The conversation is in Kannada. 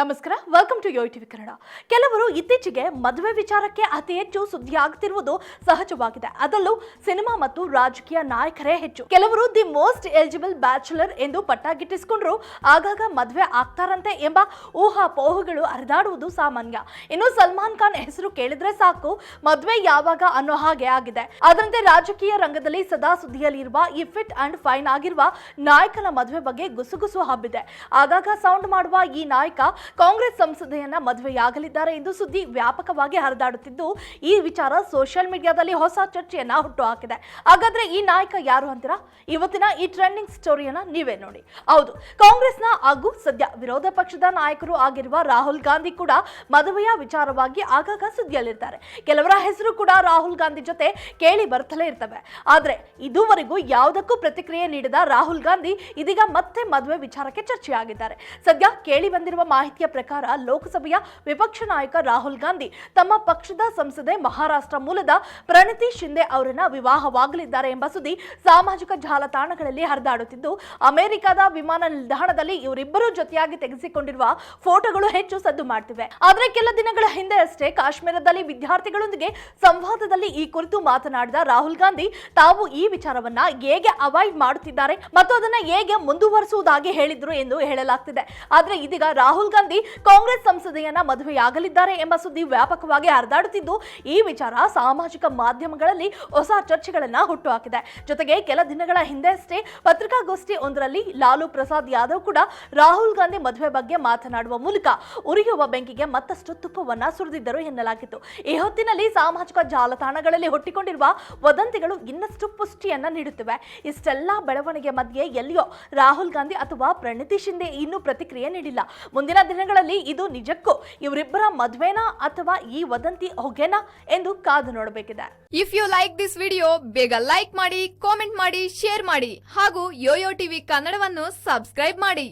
ನಮಸ್ಕಾರ welcome to Yo TV Kannada. ಕೆಲವರು ಇತ್ತೀಚೆಗೆ ಮದುವೆ ವಿಚಾರಕ್ಕೆ ಅತಿ ಹೆಚ್ಚು ಸುದ್ದಿ ಆಗ್ತಿರುವುದು ಸಹಜವಾಗಿದೆ. ಅದರಲ್ಲೂ ಸಿನಿಮಾ ಮತ್ತು ರಾಜಕೀಯ ನಾಯಕರೇ ಹೆಚ್ಚು. ಕೆಲವರು ದಿ ಮೋಸ್ಟ್ ಎಲಿಜಿಬಲ್ ಬ್ಯಾಚುಲರ್ ಎಂದು ಪಟ್ಟ ಗಿಟ್ಟಿಸಿಕೊಂಡ್ರು ಆಗಾಗ ಮದುವೆ ಆಗ್ತಾರಂತೆ ಎಂಬ ಊಹಾಪೋಹಗಳು ಹರಿದಾಡುವುದು ಸಾಮಾನ್ಯ. ಇನ್ನು ಸಲ್ಮಾನ್ ಖಾನ್ ಹೆಸರು ಕೇಳಿದ್ರೆ ಸಾಕು, ಮದುವೆ ಯಾವಾಗ ಅನ್ನೋ ಹಾಗೆ ಆಗಿದೆ. ಅದರಂತೆ ರಾಜಕೀಯ ರಂಗದಲ್ಲಿ ಸದಾ ಸುದ್ದಿಯಲ್ಲಿರುವ ಈ ಫಿಟ್ ಅಂಡ್ ಫೈನ್ ಆಗಿರುವ ನಾಯಕನ ಮದುವೆ ಬಗ್ಗೆ ಗುಸುಗುಸು ಹಬ್ಬಿದೆ. ಆಗಾಗ ಸೌಂಡ್ ಮಾಡುವ ಈ ನಾಯಕ ಕಾಂಗ್ರೆಸ್ ಸಂಸದೆಯನ್ನ ಮದುವೆಯಾಗಲಿದ್ದಾರೆ ಎಂದು ಸುದ್ದಿ ವ್ಯಾಪಕವಾಗಿ ಹರಿದಾಡುತ್ತಿದ್ದು, ಈ ವಿಚಾರ ಸೋಷಿಯಲ್ ಮೀಡಿಯಾದಲ್ಲಿ ಹೊಸ ಚರ್ಚೆಯನ್ನ ಹುಟ್ಟು ಹಾಕಿದೆ ಹಾಗಾದ್ರೆ ಈ ನಾಯಕ ಯಾರು ಅಂತೀರಾ? ಇವತ್ತಿನ ಈ ಟ್ರೆಂಡಿಂಗ್ ಸ್ಟೋರಿಯನ್ನ ನೀವೇ ನೋಡಿ. ಹೌದು, ಕಾಂಗ್ರೆಸ್ನ ಹಾಗೂ ಸದ್ಯ ವಿರೋಧ ಪಕ್ಷದ ನಾಯಕರು ಆಗಿರುವ ರಾಹುಲ್ ಗಾಂಧಿ ಕೂಡ ಮದುವೆಯ ವಿಚಾರವಾಗಿ ಆಗಾಗ ಸುದ್ದಿಯಲ್ಲಿರ್ತಾರೆ. ಕೆಲವರ ಹೆಸರು ಕೂಡ ರಾಹುಲ್ ಗಾಂಧಿ ಜೊತೆ ಕೇಳಿ ಬರ್ತಲೇ ಇರ್ತವೆ. ಆದ್ರೆ ಇದುವರೆಗೂ ಯಾವುದಕ್ಕೂ ಪ್ರತಿಕ್ರಿಯೆ ನೀಡಿದ ರಾಹುಲ್ ಗಾಂಧಿ ಇದೀಗ ಮತ್ತೆ ಮದುವೆ ವಿಚಾರಕ್ಕೆ ಚರ್ಚೆಯಾಗಿದ್ದಾರೆ. ಸದ್ಯ ಕೇಳಿ ಬಂದಿರುವ ಮಾಹಿತಿಯ ಪ್ರಕಾರ ಲೋಕಸಭೆಯ ವಿಪಕ್ಷ ನಾಯಕ ರಾಹುಲ್ ಗಾಂಧಿ ತಮ್ಮ ಪಕ್ಷದ ಸಂಸದೆ ಮಹಾರಾಷ್ಟ್ರ ಮೂಲದ ಪ್ರಣತಿ ಶಿಂದೆ ಅವರನ್ನ ವಿವಾಹವಾಗಲಿದ್ದಾರೆ ಎಂಬ ಸುದ್ದಿ ಸಾಮಾಜಿಕ ಜಾಲತಾಣಗಳಲ್ಲಿ ಹರಿದಾಡುತ್ತಿದ್ದು, ಅಮೆರಿಕದ ವಿಮಾನ ನಿಲ್ದಾಣದಲ್ಲಿ ಇವರಿಬ್ಬರು ಜೊತೆಯಾಗಿ ತೆಗೆಸಿಕೊಂಡಿರುವ ಫೋಟೋಗಳು ಹೆಚ್ಚು ಸದ್ದು ಮಾಡ್ತಿವೆ. ಆದರೆ ಕೆಲ ದಿನಗಳ ಹಿಂದೆ ಅಷ್ಟೇ ಕಾಶ್ಮೀರದಲ್ಲಿ ವಿದ್ಯಾರ್ಥಿಗಳೊಂದಿಗೆ ಸಂವಾದದಲ್ಲಿ ಈ ಕುರಿತು ಮಾತನಾಡಿದ ರಾಹುಲ್ ಗಾಂಧಿ, ತಾವು ಈ ವಿಚಾರವನ್ನ ಹೇಗೆ ಅವಾಯ್ಡ್ ಮಾಡುತ್ತಿದ್ದಾರೆ ಮತ್ತು ಅದನ್ನ ಹೇಗೆ ಮುಂದುವರಿಸುವುದಾಗಿ ಹೇಳಿದ್ರು ಎಂದು ಹೇಳಲಾಗ್ತಿದೆ. ಆದ್ರೆ ಇದೀಗ ರಾಹುಲ್ ಗಾಂಧಿ ಕಾಂಗ್ರೆಸ್ ಸಂಸದೆಯನ್ನ ಮದುವೆಯಾಗಲಿದ್ದಾರೆ ಎಂಬ ಸುದ್ದಿ ವ್ಯಾಪಕವಾಗಿ ಹರಿದಾಡುತ್ತಿದ್ದು, ಈ ವಿಚಾರ ಸಾಮಾಜಿಕ ಮಾಧ್ಯಮಗಳಲ್ಲಿ ಹೊಸ ಚರ್ಚೆಗಳನ್ನ ಹುಟ್ಟುಹಾಕಿದೆ. ಜೊತೆಗೆ ಕೆಲ ದಿನಗಳ ಹಿಂದೆಯಷ್ಟೇ ಪತ್ರಿಕಾಗೋಷ್ಠಿ ಒಂದರಲ್ಲಿ ಲಾಲು ಪ್ರಸಾದ್ ಯಾದವ್ ಕೂಡ ರಾಹುಲ್ ಗಾಂಧಿ ಮದುವೆ ಬಗ್ಗೆ ಮಾತನಾಡುವ ಮೂಲಕ ಉರಿಯುವ ಬೆಂಕಿಗೆ ಮತ್ತಷ್ಟು ತುಪ್ಪವನ್ನ ಸುರಿದಿದ್ದರು ಎನ್ನಲಾಗಿತ್ತು. ಈ ಹೊತ್ತಿನಲ್ಲಿ ಸಾಮಾಜಿಕ ಜಾಲತಾಣಗಳಲ್ಲಿ ಹುಟ್ಟಿಕೊಂಡಿರುವ ವದಂತಿಗಳು ಇನ್ನಷ್ಟು ಪುಷ್ಟಿಯನ್ನ ನೀಡುತ್ತಿವೆ. ಇಷ್ಟೆಲ್ಲ ಬೆಳವಣಿಗೆ ಮಧ್ಯೆ ಎಲ್ಲಿಯೋ ರಾಹುಲ್ ಗಾಂಧಿ ಅಥವಾ ಪ್ರಣಿತಿ ಶಿಂದೆ ಇನ್ನೂ ಪ್ರತಿಕ್ರಿಯೆ ನೀಡಿಲ್ಲ. ಮುಂದಿನ ದಿನಗಳಲ್ಲಿ ಇದು ನಿಜಕ್ಕೂ ಇವರಿಬ್ಬರ ಮದುವೆನಾ ಅಥವಾ ಈ ವದಂತಿ ಹೊಗೆನಾ ಎಂದು ಕಾದು ನೋಡಬೇಕಿದೆ. If you like this video ಬೇಗ ಲೈಕ್ ಮಾಡಿ ಕಾಮೆಂಟ್ ಮಾಡಿ ಶೇರ್ ಮಾಡಿ ಹಾಗೂ ಯೋಯೋ ಟಿವಿ ಕನ್ನಡವನ್ನು ಸಬ್ಸ್ಕ್ರೈಬ್ ಮಾಡಿ.